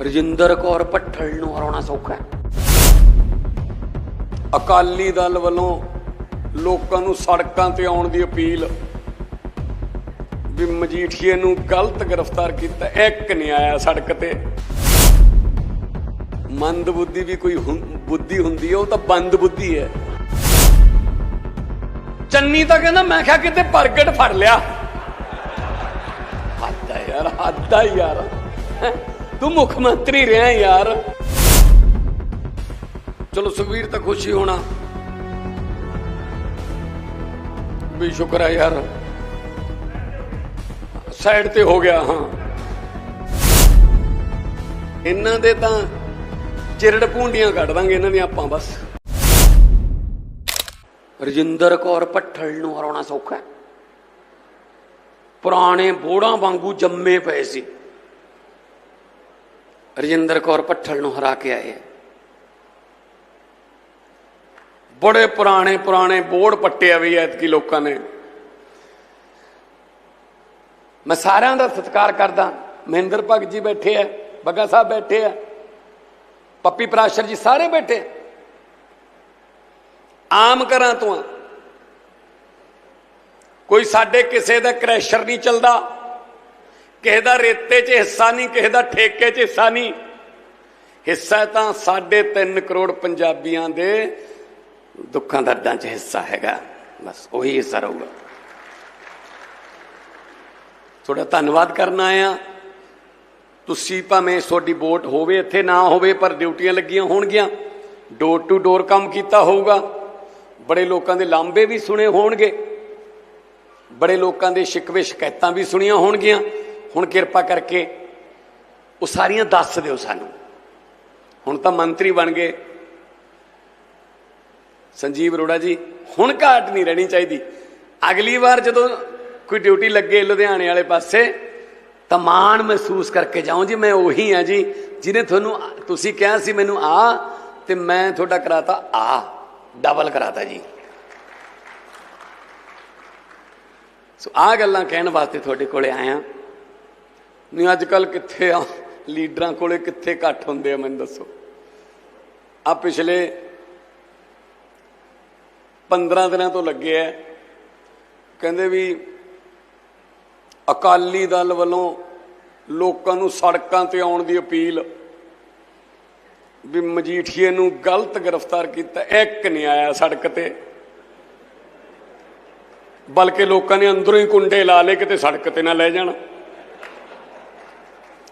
ਰਜਿੰਦਰ ਕੌਰ ਭੱਠਲ ਨੂੰ ਹਰਾਉਣਾ ਸੌਖਾ ਹੈ। ਅਕਾਲੀ ਦਲ ਵੱਲੋਂ ਲੋਕਾਂ ਨੂੰ ਸੜਕਾਂ ਤੇ ਆਉਣ ਦੀ ਅਪੀਲ ਵੀ ਮਜੀਠੀਏ ਨੂੰ ਗਲਤ ਗ੍ਰਿਫਤਾਰ ਕੀਤਾ। ਇੱਕ ਨਹੀਂ ਆਇਆ ਸੜਕ ਤੇ। ਮੰਦ ਬੁੱਧੀ ਵੀ ਕੋਈ ਬੁੱਧੀ ਹੁੰਦੀ ਹੈ, ਉਹ ਤਾਂ ਬੰਦ ਬੁੱਧੀ ਹੈ। ਚੰਨੀ ਤਾਂ ਕਹਿੰਦਾ, ਮੈਂ ਕਿਹਾ ਕਿਤੇ ਪ੍ਰਗਟ ਫੜ ਲਿਆ। ਹੱਦ ਹੈ ਯਾਰ, ਹੱਦ ਹੈ ਯਾਰ। ਤੂੰ ਮੁੱਖ ਮੰਤਰੀ ਰਿਹਾ ਯਾਰ। ਚਲੋ ਸੁਖਵੀਰ ਤਾਂ ਖੁਸ਼ੀ ਹੋਣਾ। ਵੀ ਸ਼ੁਕਰ ਹੈ ਯਾਰ। ਸਾਈਡ ਤੇ ਹੋ ਗਿਆ, ਹਾਂ। ਇਹਨਾਂ ਦੇ ਤਾਂ ਚਿਰੜ ਪੂੰਡੀਆਂ ਕੱਢ ਦਾਂਗੇ ਇਹਨਾਂ ਦੀਆਂ ਆਪਾਂ ਬਸ। ਰਜਿੰਦਰ ਕੌਰ ਭੱਠਲ ਨੂੰ ਹਰਾਉਣਾ ਸੌਖਾ ਪੁਰਾਣੇ ਬੋੜਾਂ ਵਾਂਗੂ ਜੰਮੇ ਪਏ ਸੀ। ਰਜਿੰਦਰ ਕੌਰ ਭੱਠਲ ਨੂੰ ਹਰਾ ਕੇ ਆਏ। ਬੜੇ ਪੁਰਾਣੇ ਪੁਰਾਣੇ ਬੋੜ ਪੱਟਿਆ ਵੀ ਐਤਕੀ ਲੋਕਾਂ ਨੇ। ਮੈਂ ਸਾਰਿਆਂ ਦਾ ਸਤਿਕਾਰ ਕਰਦਾ। ਮਹਿੰਦਰ ਭਗਤ ਜੀ ਬੈਠੇ ਆ, ਬੱਗਾ ਸਾਹਿਬ ਬੈਠੇ ਆ, ਪੱਪੀ ਪ੍ਰਾਸ਼ਰ ਜੀ ਸਾਰੇ ਬੈਠੇ। ਆਮ ਘਰਾਂ ਤੋਂ ਆ। ਕੋਈ ਸਾਡੇ ਕਿਸੇ ਦਾ ਕ੍ਰੈਸ਼ਰ ਨਹੀਂ ਚੱਲਦਾ। ਕਿਸੇ ਦਾ ਰੇਤੇ 'ਚ ਹਿੱਸਾ ਨਹੀਂ, ਕਿਸੇ ਦਾ ਠੇਕੇ 'ਚ ਹਿੱਸਾ ਨਹੀਂ। ਹਿੱਸਾ ਤਾਂ ਸਾਡੇ 3 ਕਰੋੜ ਪੰਜਾਬੀਆਂ ਦੇ ਦੁੱਖਾਂ ਦਰਦਾਂ 'ਚ ਹਿੱਸਾ ਹੈਗਾ। ਬਸ ਉਹੀ ਹਿੱਸਾ ਰਹੂਗਾ। ਤੁਹਾਡਾ ਧੰਨਵਾਦ ਕਰਨ ਆਇਆ ਤੁਸੀਂ ਭਾਵੇਂ ਤੁਹਾਡੀ ਵੋਟ ਹੋਵੇ ਇੱਥੇ, ਨਾ ਹੋਵੇ, ਪਰ ਡਿਊਟੀਆਂ ਲੱਗੀਆਂ ਹੋਣਗੀਆਂ। ਡੋਰ ਟੂ ਡੋਰ ਕੰਮ ਕੀਤਾ ਹੋਊਗਾ। ਬੜੇ ਲੋਕਾਂ ਦੇ ਲਾਂਬੇ ਵੀ ਸੁਣੇ ਹੋਣਗੇ। ਬੜੇ ਲੋਕਾਂ ਦੇ ਸ਼ਿਕਵੇ ਸ਼ਿਕਾਇਤਾਂ ਵੀ ਸੁਣੀਆਂ ਹੋਣਗੀਆਂ। ਹੁਣ ਕਿਰਪਾ ਕਰਕੇ ਉਹ ਸਾਰੀਆਂ ਦੱਸ ਦਿਓ ਸਾਨੂੰ। ਹੁਣ ਤਾਂ ਮੰਤਰੀ ਬਣ ਗਏ। ਸੰਜੀਵ ਅਰੋੜਾ ਜੀ, ਹੁਣ ਘਾਟ ਨਹੀਂ ਰਹਿਣੀ ਚਾਹੀਦੀ। ਅਗਲੀ ਵਾਰ ਜਦੋਂ ਕੋਈ ਡਿਊਟੀ ਲੱਗੇ ਲੁਧਿਆਣੇ ਵਾਲੇ ਪਾਸੇ, ਤਾਂ ਮਾਣ ਮਹਿਸੂਸ ਕਰਕੇ ਜਾਓ ਜੀ, ਮੈਂ ਉਹੀ ਆ ਜੀ, ਜਿਹਨੇ ਤੁਹਾਨੂੰ ਤੁਸੀਂ ਕਿਹਾ ਸੀ ਮੈਨੂੰ ਆ, ਤੇ ਮੈਂ ਤੁਹਾਡਾ ਕਰਾਤਾ ਆ। ਡਬਲ ਕਰਾਤਾ ਜੀ। ਸੋ ਆ ਗੱਲਾਂ ਕਹਿਣ ਵਾਸਤੇ ਤੁਹਾਡੇ ਕੋਲੇ ਆਇਆ। ਨਹੀਂ ਅੱਜ ਕੱਲ ਕਿੱਥੇ ਆ? ਲੀਡਰਾਂ ਕੋਲੇ ਕਿੱਥੇ ਘੱਟ ਹੁੰਦੇ ਆ, ਮੈਨੂੰ ਦੱਸੋ? ਆ ਪਿਛਲੇ 15 ਦਿਨਾਂ ਤੋਂ ਲੱਗੇ ਐ। ਕਹਿੰਦੇ ਵੀ ਅਕਾਲੀ ਦਲ ਵੱਲੋਂ ਲੋਕਾਂ ਨੂੰ ਸੜਕਾਂ ਤੇ ਆਉਣ ਦੀ ਅਪੀਲ ਵੀ ਮਜੀਠੀਏ ਨੂੰ ਗਲਤ ਗ੍ਰਿਫਤਾਰ ਕੀਤਾ। ਇੱਕ ਨਹੀਂ ਆਇਆ ਸੜਕ ਤੇ। ਬਲਕਿ ਲੋਕਾਂ ਨੇ ਅੰਦਰੋਂ ਹੀ ਕੁੰਡੇ ਲਾ ਲਏ, ਕਿਤੇ ਸੜਕ ਤੇ ਨਾ ਲੈ ਜਾਣ।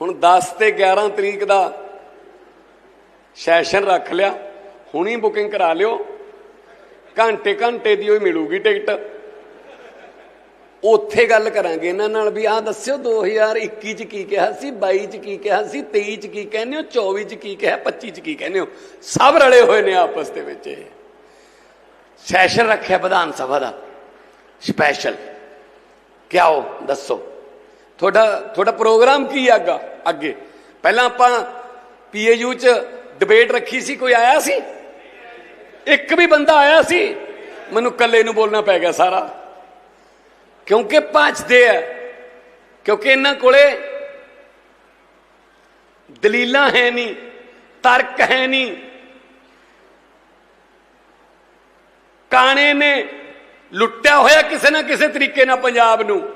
ਹੁਣ 10 ਤੇ 11 ਤਰੀਕ ਦਾ ਸੈਸ਼ਨ ਰੱਖ ਲਿਆ, ਹੁਣੀ ਬੁਕਿੰਗ ਕਰਾ ਲਿਓ, ਘੰਟੇ ਘੰਟੇ ਦੀ ਉਹ ਮਿਲੂਗੀ ਟਿਕਟ। ਉੱਥੇ ਗੱਲ ਕਰਾਂਗੇ ਇਹਨਾਂ ਨਾਲ ਵੀ, ਆਹ ਦੱਸਿਓ 2021 ਚ ਕੀ ਕਿਹਾ ਸੀ 22 ਚ ਕੀ ਕਿਹਾ ਸੀ 23 ਚ ਕੀ ਕਹਿੰਦੇ ਹੋ 24 ਚ ਕੀ ਕਿਹਾ 25 ਚ ਕੀ ਕਹਿੰਦੇ ਹੋ? ਸਭ ਰਲੇ ਹੋਏ ਨੇ ਆਪਸ ਦੇ ਵਿੱਚ ਇਹ। ਸੈਸ਼ਨ ਰੱਖਿਆ ਵਿਧਾਨ ਸਭਾ ਦਾ, ਸਪੈਸ਼ਲ। ਕਿਆ ਹੋ, ਦੱਸੋ। ਤੁਹਾਡਾ ਤੁਹਾਡਾ ਪ੍ਰੋਗਰਾਮ ਕੀ ਹੈ ਅੱਗਾ, ਅੱਗੇ? ਪਹਿਲਾਂ ਆਪਾਂ ਪੀਏਯੂ ਚ ਡਿਬੇਟ ਰੱਖੀ ਸੀ, ਕੋਈ ਆਇਆ ਸੀ? ਇੱਕ ਵੀ ਬੰਦਾ ਆਇਆ ਸੀ? ਮੈਨੂੰ ਇਕੱਲੇ ਨੂੰ ਬੋਲਣਾ ਪੈ ਗਿਆ ਸਾਰਾ। ਕਿਉਂਕਿ ਭੱਜਦੇ ਆ, ਕਿਉਂਕਿ ਇਹਨਾਂ ਕੋਲੇ ਦਲੀਲਾਂ ਹੈ ਨਹੀਂ, ਤਰਕ ਹੈ ਨਹੀਂ। ਕਾਣੇ ਨੇ ਲੁੱਟਿਆ ਹੋਇਆ ਕਿਸੇ ਨਾ ਕਿਸੇ ਤਰੀਕੇ ਨਾਲ ਪੰਜਾਬ ਨੂੰ।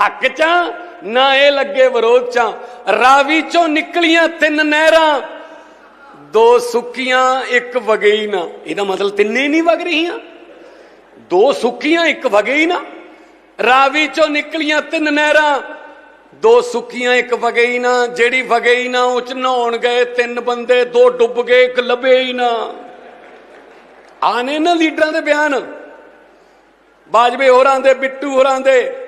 ਹੱਕ ਚਾਂ ਨਾ ਇਹ ਲੱਗੇ ਵਿਰੋਧ ਚਾਂ ਰਾਵੀ ਚੋਂ ਨਿਕਲੀਆਂ ਤਿੰਨ ਨਹਿਰਾਂ, ਦੋ ਸੁੱਕੀਆਂ, ਇੱਕ ਵਗਈ ਨਾ। ਇਹਦਾ ਮਤਲਬ ਤਿੰਨੇ ਨਹੀਂ ਵਗ ਰਹੀਆਂ। ਦੋ ਸੁੱਕੀਆਂ, ਇੱਕ ਵਗਈ ਨਾ। ਰਾਵੀ ਚੋਂ ਨਿਕਲੀਆਂ ਤਿੰਨ ਨਹਿਰਾਂ, ਦੋ ਸੁੱਕੀਆਂ, ਇੱਕ ਵਗਈ ਨਾ। ਜਿਹੜੀ ਵਗਈ ਨਾ, ਉਹ ਚ ਨਹਾਉਣ ਗਏ ਤਿੰਨ ਬੰਦੇ, ਦੋ ਡੁੱਬ ਗਏ, ਇੱਕ ਲੱਭੇ ਹੀ ਨਾ। ਆਨੇ ਨਾ ਲੀਡਰਾਂ ਦੇ ਬਿਆਨ। ਬਾਜਵੇ ਹੋਰਾਂ ਦੇ, ਬਿੱਟੂ ਹੋਰਾਂ ਦੇ।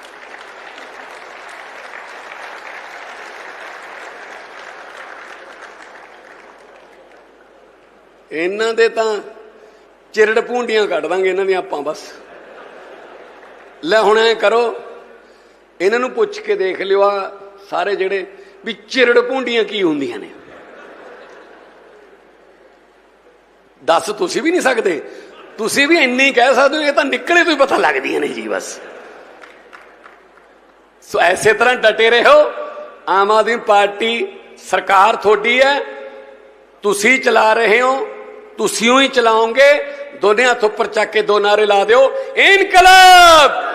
ਇਹਨਾਂ ਦੇ ਤਾਂ ਚਿਰੜ ਭੂੰਡੀਆਂ ਕੱਢ ਦਾਂਗੇ ਇਹਨਾਂ ਦੀਆਂ ਆਪਾਂ ਬਸ। ਲੈ ਹੁਣ ਐ ਕਰੋ, ਇਹਨਾਂ ਨੂੰ ਪੁੱਛ ਕੇ ਦੇਖ ਲਿਓ ਆ ਸਾਰੇ ਜਿਹੜੇ ਵੀ ਚਿਰੜ ਭੂੰਡੀਆਂ ਕੀ ਹੁੰਦੀਆਂ ਨੇ। ਦੱਸ ਤੁਸੀਂ ਵੀ ਨਹੀਂ ਸਕਦੇ। ਤੁਸੀਂ ਵੀ ਇੰਨੀ ਕਹਿ ਸਕਦੇ ਹੋ, ਇਹ ਤਾਂ ਨਿਕਲੇ ਤੋਂ ਹੀ ਪਤਾ ਲੱਗਦੀਆਂ ਨੇ ਜੀ ਬਸ। ਸੋ ਐਸੇ ਤਰ੍ਹਾਂ ਡਟੇ ਰਹੋ, ਆਮ ਆਦਮੀ ਪਾਰਟੀ ਸਰਕਾਰ ਤੁਹਾਡੀ ਹੈ, ਤੁਸੀਂ ਚਲਾ ਰਹੇ ਹੋ ਤੁਸੀਂ ਹੀ ਚਲਾਓਗੇ ਦੋਨੇ ਹੱਥ ਉੱਪਰ ਚੱਕ ਕੇ ਦੋ ਨਾਰੇ ਲਾ ਦਿਓ। ਇਨਕਲਾਬ!